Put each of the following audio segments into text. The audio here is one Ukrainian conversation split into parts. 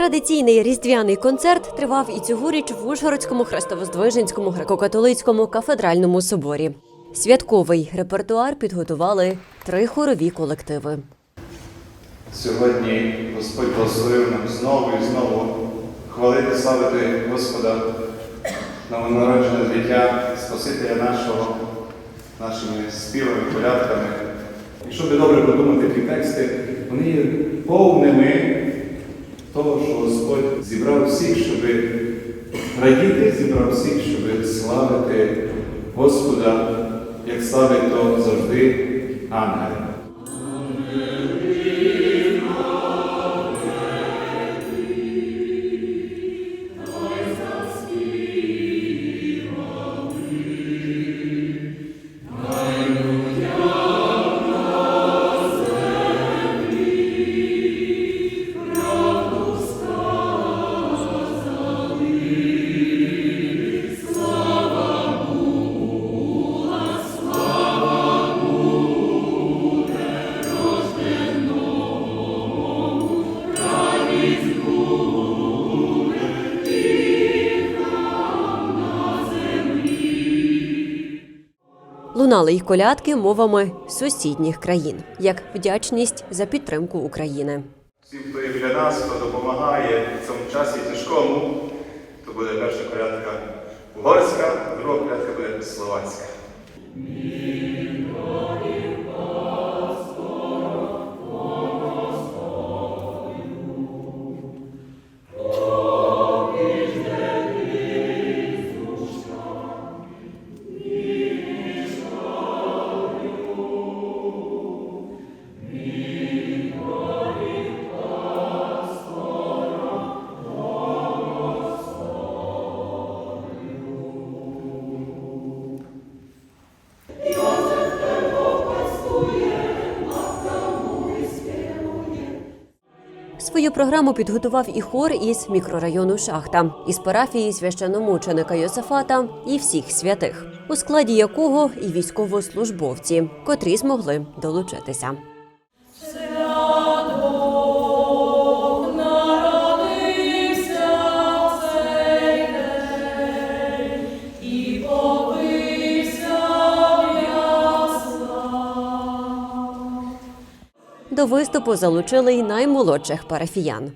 Традиційний різдвяний концерт тривав і цьогоріч в Ужгородському Хрестовоздвиженському греко-католицькому кафедральному соборі. Святковий репертуар підготували три хорові колективи. Сьогодні Господь благословив нам знову і знову хвалити, славити Господа, новонароджене дитя, Спасителя нашого, нашими співами, порядками. Якщо би добре подумати ті тексти, вони є повними того, що Господь зібрав всіх, щоб радіти, зібрав всіх, щоб славити Господа, як славить то завжди ангели. Лунали й колядки мовами сусідніх країн як вдячність за підтримку України. Всім, хто є біля нас, хто допомагає в цьому часі тяжкому, то буде перша колядка угорська, друга колядка буде словацька. Програму підготував і хор із мікрорайону Шахта, із парафії священомученика Йосифата і всіх святих, у складі якого і військовослужбовці, котрі змогли долучитися. До виступу залучили й наймолодших парафіян.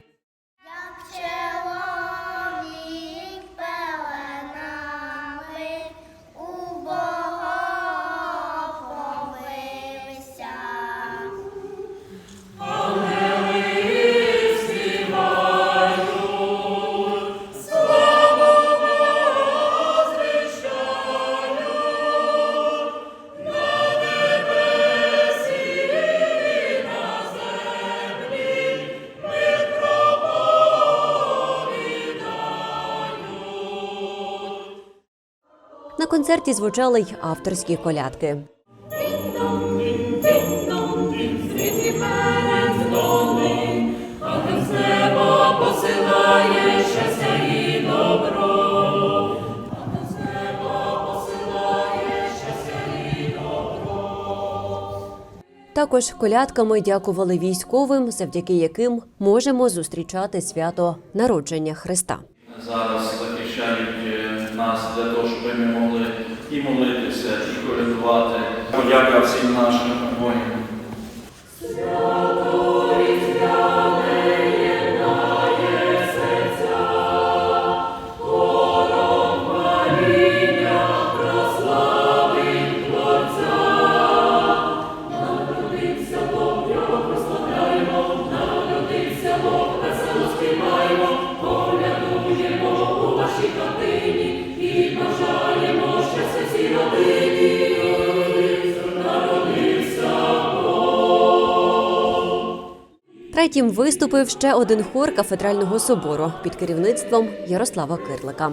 Концерті звучали й авторські колядки. Також колядками дякували військовим, завдяки яким можемо зустрічати свято народження Христа. зараз захищають нас для того, щоб ми могли і молитися, і колядувати. Подяка всім нашим воїнам. Третім виступив ще один хор кафедрального собору під керівництвом Ярослава Кирлика.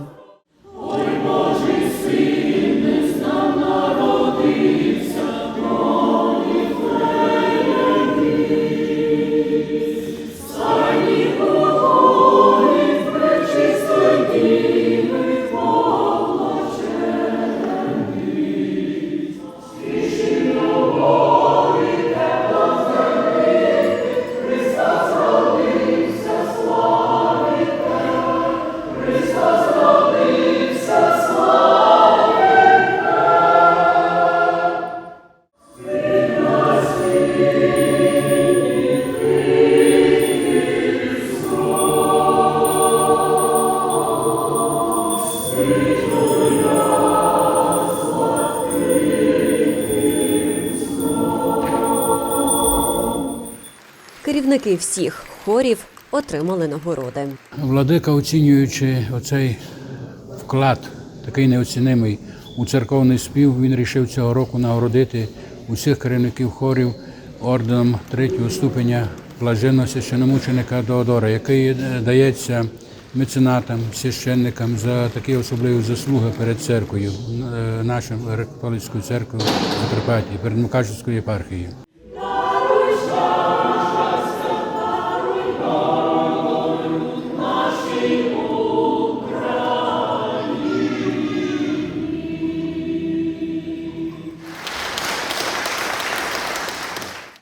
Керівники всіх хорів отримали нагороди. Владика, оцінюючи оцей вклад, такий неоцінимий у церковний спів, він рішив цього року нагородити усіх керівників хорів орденом третього ступеня блаженного священомученика Доодора, який е, дається меценатам, священникам за такі особливі заслуги перед церквою, е, нашою католицькою церквою Закарпатті, перед Мукачівською єпархією.